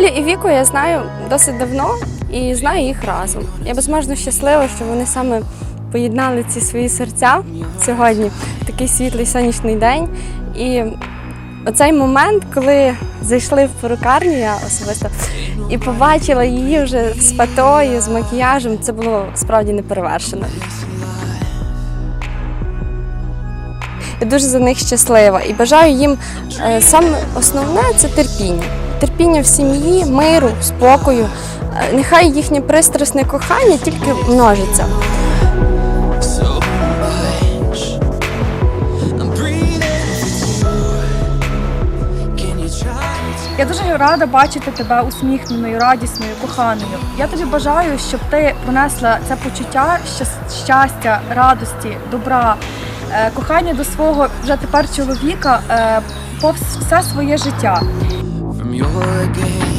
Колю і Віку я знаю досить давно і знаю їх разом. Я безмежно щаслива, що вони саме поєднали ці свої серця сьогодні, такий світлий сонячний день. І оцей момент, коли зайшли в перукарню, я особисто і побачила її вже з патою, з макіяжем, це було справді неперевершено. Я дуже за них щаслива і бажаю їм е, саме основне це терпіння. Терпіння в сім'ї, миру, спокою. Е, Нехай їхнє пристрасне кохання тільки множиться. Я дуже рада бачити тебе усміхненою, радісною, коханою. Я тобі бажаю, щоб ти пронесла це почуття щастя, радості, добра, е, кохання до свого вже тепер чоловіка е, повз все своє життя. I'm your game.